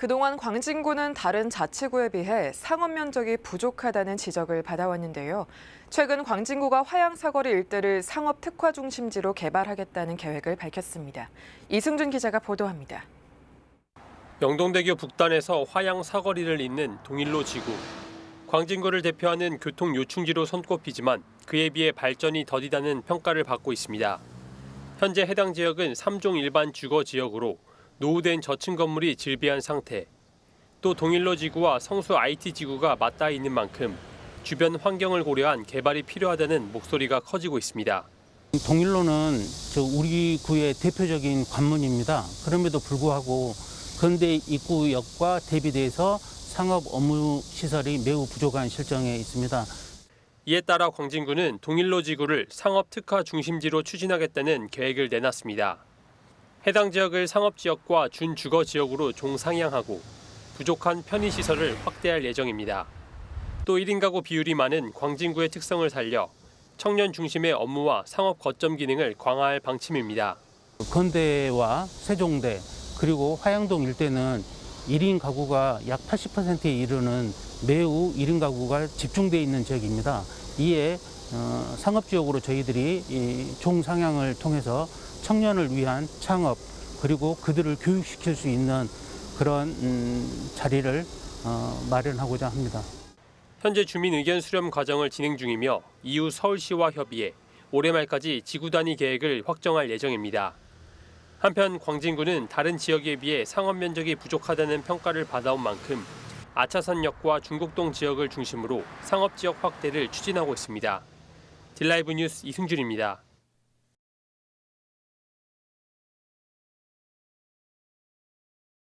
그동안 광진구는 다른 자치구에 비해 상업 면적이 부족하다는 지적을 받아왔는데요. 최근 광진구가 화양사거리 일대를 상업 특화 중심지로 개발하겠다는 계획을 밝혔습니다. 이승준 기자가 보도합니다. 영동대교 북단에서 화양 사거리를 잇는 동일로 지구. 광진구를 대표하는 교통 요충지로 손꼽히지만 그에 비해 발전이 더디다는 평가를 받고 있습니다. 현재 해당 지역은 3종 일반 주거 지역으로 노후된 저층 건물이 질비한 상태. 또 동일로 지구와 성수 IT 지구가 맞닿아 있는 만큼 주변 환경을 고려한 개발이 필요하다는 목소리가 커지고 있습니다. 동일로는 저 우리 구의 대표적인 관문입니다. 그럼에도 불구하고 건대 입구역과 대비돼서 상업 업무 시설이 매우 부족한 실정에 있습니다. 이에 따라 광진구는 동일로 지구를 상업 특화 중심지로 추진하겠다는 계획을 내놨습니다. 해당 지역을 상업 지역과 준주거 지역으로 종상향하고 부족한 편의 시설을 확대할 예정입니다. 또 1인 가구 비율이 많은 광진구의 특성을 살려 청년 중심의 업무와 상업 거점 기능을 강화할 방침입니다. 건대와 세종대 그리고 화양동 일대는 1인 가구가 약 80%에 이르는 매우 1인 가구가 집중돼 있는 지역입니다. 이에 어, 상업 지역으로 저희들이 이 종상향을 통해서 청년을 위한 창업 그리고 그들을 교육시킬 수 있는 그런 음, 자리를 어, 마련하고자 합니다. 현재 주민 의견 수렴 과정을 진행 중이며 이후 서울시와 협의해 올해 말까지 지구 단위 계획을 확정할 예정입니다. 한편 광진구는 다른 지역에 비해 상업 면적이 부족하다는 평가를 받아온 만큼 아차산역과 중곡동 지역을 중심으로 상업 지역 확대를 추진하고 있습니다. 딜라이브 뉴스 이승준입니다.